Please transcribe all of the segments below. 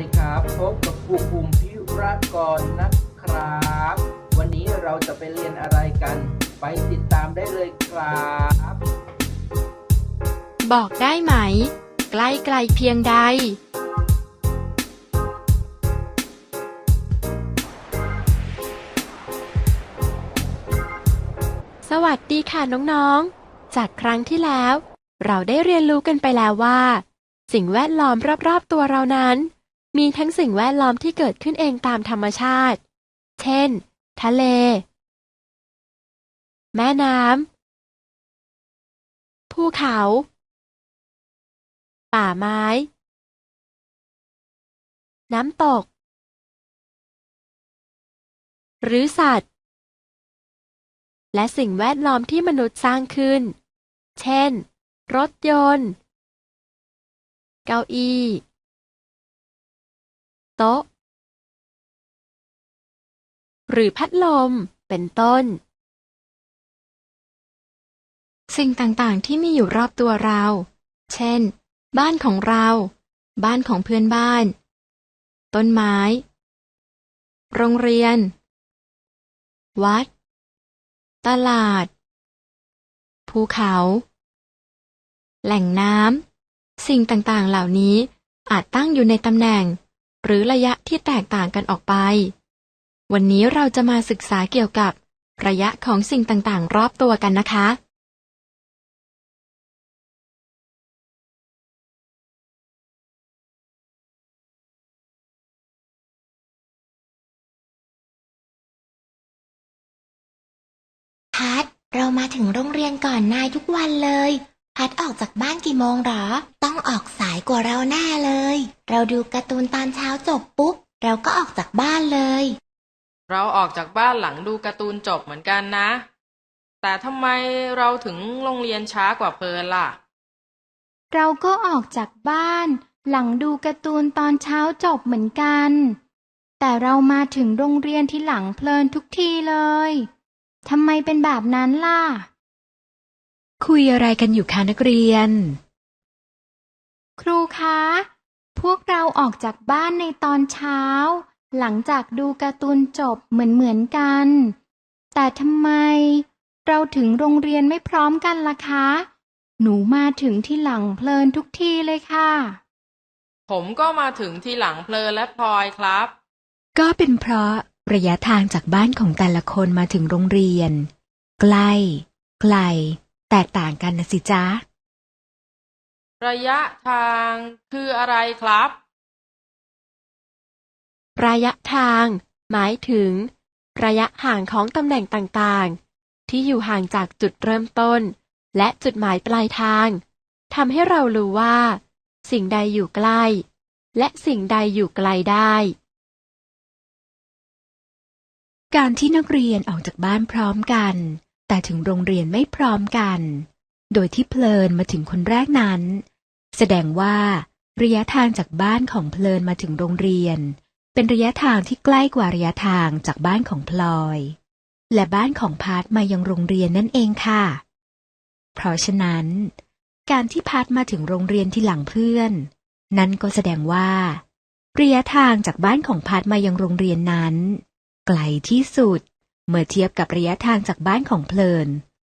ดีครับพบกับครูภูมิพิรากรนะครับ วันนี้เราจะไปเรียนอะไรกัน ไปติดตามได้เลยครับ บอกได้ไหม ใกล้ไกลเพียงใด สวัสดีค่ะน้องๆ จากครั้งที่แล้ว เราได้เรียนรู้กันไปแล้วว่า สิ่งแวดล้อมรอบๆตัวเรานั้น มีทั้งสิ่งแวดล้อมที่เกิดขึ้นเองตามธรรมชาติ เช่น ทะเล แม่น้ำ ภูเขา ป่าไม้ น้ำตก หรือสัตว์ และสิ่งแวดล้อมที่มนุษย์สร้างขึ้น เช่น รถยนต์ เก้าอี้ โต๊ะ หรือพัดลม เป็นต้น สิ่งต่างๆที่มีอยู่รอบตัวเรา เช่น บ้านของเรา บ้านของเพื่อนบ้าน ต้นไม้ โรงเรียน วัด ตลาด ภูเขา แหล่งน้ำสิ่งต่างๆ เหล่านี้อาจตั้งอยู่ในตำแหน่ง หรือระยะที่แตกต่างกันออกไป วันนี้เราจะมาศึกษาเกี่ยวกับ ระยะของสิ่งต่างๆ รอบตัวกันนะคะ พัด เรามาถึงโรงเรียนก่อนนายทุกวันเลย พัดออกจากบ้านกี่โมงหรอ ต้องออกสายกว่าเราแน่เลย เราดูการ์ตูนตอนเช้าจบปุ๊บ เราก็ออกจากบ้านเลย เราออกจากบ้านหลังดูการ์ตูนจบเหมือนกันนะ แต่ทำไมเราถึงโรงเรียนช้ากว่าเพลินล่ะ เราก็ออกจากบ้าน หลังดูการ์ตูนตอนเช้าจบเหมือนกัน แต่เรามาถึงโรงเรียนที่หลังเพลินทุกทีเลยทำไมเป็นแบบนั้นล่ะ คุยอะไรกันอยู่คะนักเรียน ครูคะ พวกเราออกจากบ้านในตอนเช้า หลังจากดูการ์ตูนจบเหมือนเหมือนๆกัน แต่ทำไม เราถึงโรงเรียนไม่พร้อมกันล่ะคะ หนูมาถึงที่หลังเพลินทุกทีเลยค่ะ ผมก็มาถึงที่หลังเพลินและพลอยครับ ก็เป็นเพราะระยะทางจากบ้านของแต่ละคนมาถึงโรงเรียน ใกล้ไกล แตกต่างกันนะสิจ๊ะ ระยะทางคืออะไรครับ ระยะทาง หมายถึง ระยะห่างของตำแหน่งต่างๆ ที่อยู่ห่างจากจุดเริ่มต้น และจุดหมายปลายทางทำให้เรารู้ว่า สิ่งใดอยู่ใกล้ และสิ่งใดอยู่ไกลได้ การที่นักเรียนออกจากบ้านพร้อมกัน แต่ถึงโรงเรียนไม่พร้อมกัน โดยที่เพลินมาถึงคนแรกนั้น แสดงว่า ระยะทางจากบ้านของเพลินมาถึงโรงเรียน เป็นระยะทางที่ใกล้กว่าระยะทางจากบ้านของพลอย และบ้านของพาร์ทมายังโรงเรียนนั่นเองค่ะ เพราะฉะนั้น การที่พาร์ทมาถึงโรงเรียนที่หลังเพื่อน นั่นก็แสดงว่า ระยะทางจากบ้านของพาร์ทมายังโรงเรียนนั้น ไกลที่สุด เมื่อเทียบกับระยะทางจากบ้านของเพลิน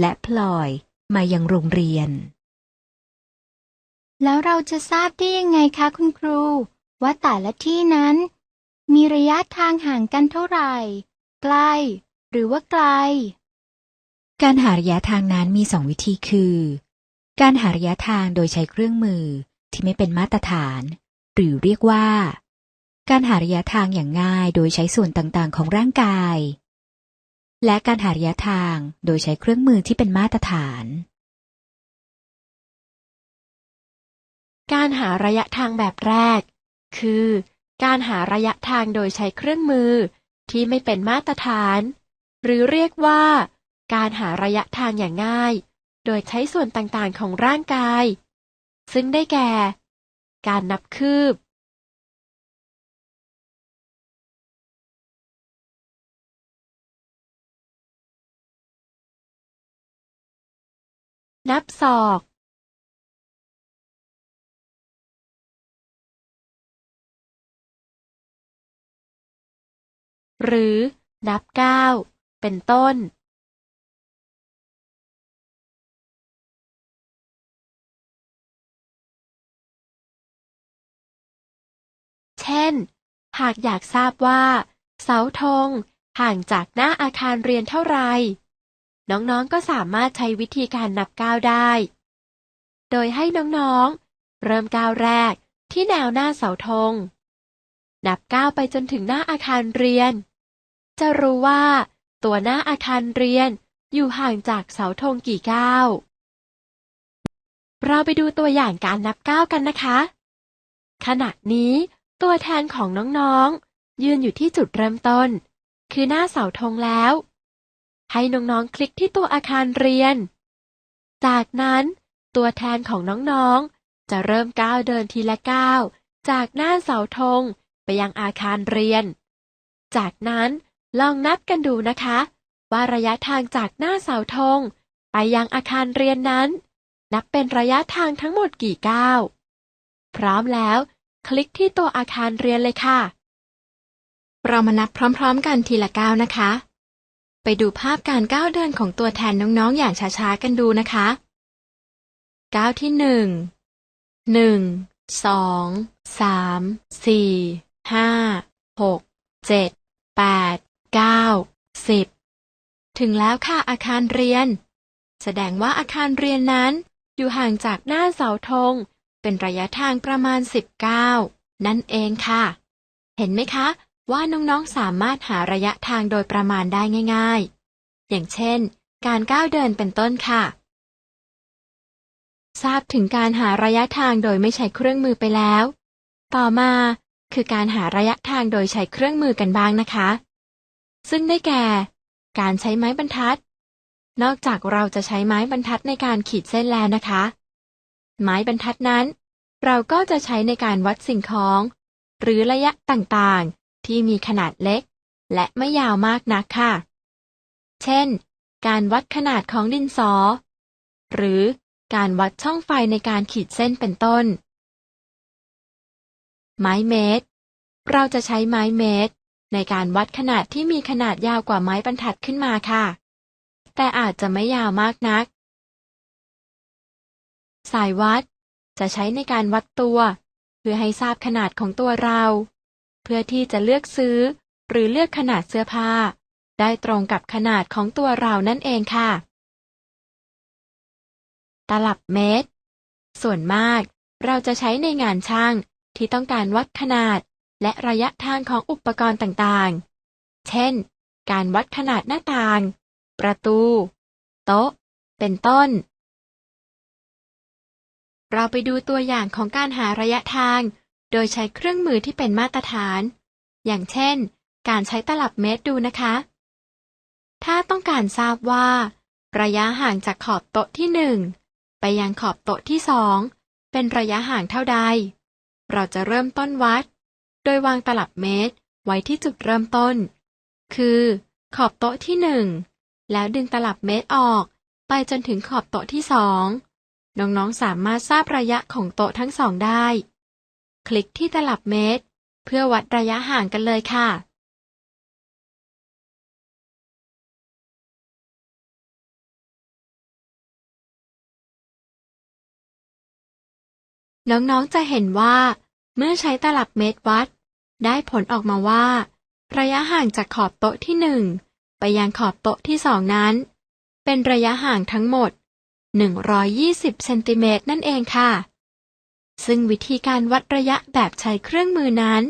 และพลอยมายังโรงเรียน แล้วเราจะทราบได้ยังไงคะคุณครู ว่าแต่ละที่นั้น มีระยะทางห่างกันเท่าไหร่ ใกล้ หรือว่าไกล การหาระยะทางนั้นมีสองวิธีคือ การหาระยะทางโดยใช้เครื่องมือที่ไม่เป็นมาตรฐาน หรือเรียกว่า การหาระยะทางอย่างง่ายโดยใช้ส่วนต่างๆ ของร่างกาย และการหาระยะทางโดยใช้เครื่องมือที่เป็นมาตรฐาน การหาระยะทางแบบแรก คือ การหาระยะทางโดยใช้เครื่องมือที่ไม่เป็นมาตรฐาน หรือเรียกว่า การหาระยะทางอย่างง่าย โดยใช้ส่วนต่างๆของร่างกาย ซึ่งได้แก่ การนับคืบ นับศอกหรือ นับเก้าเป็นต้น เช่น หากอยากทราบว่า เสาธงห่างจากหน้าอาคารเรียนเท่าไหร่ น้องๆก็สามารถใช้วิธีการนับก้าวได้ โดยให้น้องๆ เริ่มก้าวแรกที่แนวหน้าเสาธง นับก้าวไปจนถึงหน้าอาคารเรียน จะรู้ว่า ตัวหน้าอาคารเรียนอยู่ห่างจากเสาธงกี่ก้าว เราไปดูตัวอย่างการนับก้าวกันนะคะ ขณะนี้ตัวแทนของน้องๆ ยืนอยู่ที่จุดเริ่มต้น คือหน้าเสาธงแล้ว ให้น้องๆ คลิกที่ตัวอาคารเรียน จากนั้น ตัวแทนของน้องๆ จะเริ่มก้าวเดินทีละก้าว จากหน้าเสาธงไปยังอาคารเรียน จากนั้นลองนับกันดูนะคะ ว่าระยะทางจากหน้าเสาธงไปยังอาคารเรียนนั้น นับเป็นระยะทางทั้งหมดกี่ก้าว พร้อมแล้ว คลิกที่ตัวอาคารเรียนเลยค่ะ เรามานับพร้อมๆ กันทีละก้าวนะคะ ไปดูภาพการก้าวเดินของตัวแทนน้องๆ อย่างช้าๆ กันดูนะคะ ก้าวที่หนึ่ง หนึ่ง สอง สาม สี่ ห้า หก เจ็ด แปด เก้า สิบ ถึงแล้วค่ะอาคารเรียน แสดงว่าอาคารเรียนนั้น อยู่ห่างจากหน้าเสาธง เป็นระยะทางประมาณ 19 นั่นเองค่ะ เห็นไหมคะ ว่าน้องๆสามารถหาระยะทางโดยประมาณได้ง่าย ๆ อย่างเช่น การก้าวเดินเป็นต้นค่ะ ทราบถึงการหาระยะทางโดยไม่ใช้เครื่องมือไปแล้ว ต่อมาคือการหาระยะทางโดยใช้เครื่องมือกันบ้างนะคะ ซึ่งได้แก่ การใช้ไม้บรรทัด นอกจากเราจะใช้ไม้บรรทัดในการขีดเส้นแล้วนะคะ ไม้บรรทัดนั้น เราก็จะใช้ในการวัดสิ่งของ หรือระยะต่างๆ ที่มีขนาดเล็ก และไม่ยาวมากนักค่ะ เช่น การวัดขนาดของดินสอ หรือการวัดช่องไฟในการขีดเส้นเป็นต้น ไม้เมตร เราจะใช้ไม้เมตร ในการวัดขนาดที่มีขนาดยาวกว่าไม้บรรทัดขึ้นมาค่ะ แต่อาจจะไม่ยาวมากนัก สายวัด จะใช้ในการวัดตัว เพื่อให้ทราบขนาดของตัวเรา เพื่อที่จะเลือกซื้อ หรือเลือกขนาดเสื้อผ้า ได้ตรงกับขนาดของตัวเรานั่นเองค่ะ ตลับเมตร ส่วนมากเราจะใช้ในงานช่างที่ต้องการวัดขนาด และระยะทางของอุปกรณ์ต่างๆ เช่น การวัดขนาดหน้าต่าง ประตู โต๊ะ เป็นต้น เราไปดูตัวอย่างของการหาระยะทาง โดยใช้เครื่องมือที่เป็นมาตรฐาน อย่างเช่น การใช้ตลับเมตรดูนะคะ ถ้าต้องการทราบว่า ระยะห่างจากขอบโต๊ะที่หนึ่งไปยังขอบโต๊ะที่สองเป็นระยะห่างเท่าใด เราจะเริ่มต้นวัด โดยวางตลับเมตรไว้ที่จุดเริ่มต้น คือ ขอบโต๊ะที่หนึ่งแล้วดึงตลับเมตรออกไปจนถึงขอบโต๊ะที่สองน้องๆสามารถทราบระยะของโต๊ะทั้งสองได้ คลิกที่ตลับเมตร เพื่อวัดระยะห่างกันเลยค่ะ น้องๆจะเห็นว่า เมื่อใช้ตลับเมตรวัด ได้ผลออกมาว่า ระยะห่างจากขอบโต๊ะที่หนึ่งไปยังขอบโต๊ะที่สองนั้น เป็นระยะห่างทั้งหมด 120 เซนติเมตรนั่นเองค่ะ ซึ่งวิธีการวัดระยะแบบใช้เครื่องมือนั้น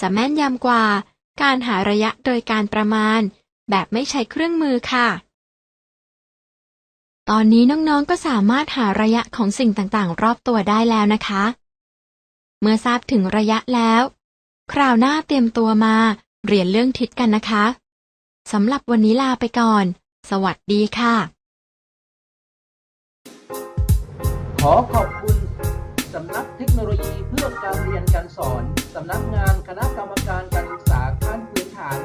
จะแม่นยำกว่าการหาระยะโดยการประมาณ แบบไม่ใช้เครื่องมือค่ะ ตอนนี้น้องๆก็สามารถหาระยะของสิ่งต่างๆ รอบตัวได้แล้วนะคะ เมื่อทราบถึงระยะแล้ว คราวหน้าเตรียมตัวมาเรียนเรื่องทิศกันนะคะสำหรับวันนี้ลาไปก่อน สวัสดีค่ะ ขอขอบคุณ สำนักเทคโนโลยีเพื่อการเรียนการสอน สำนักงานคณะกรรมการการศึกษาขั้นพื้นฐาน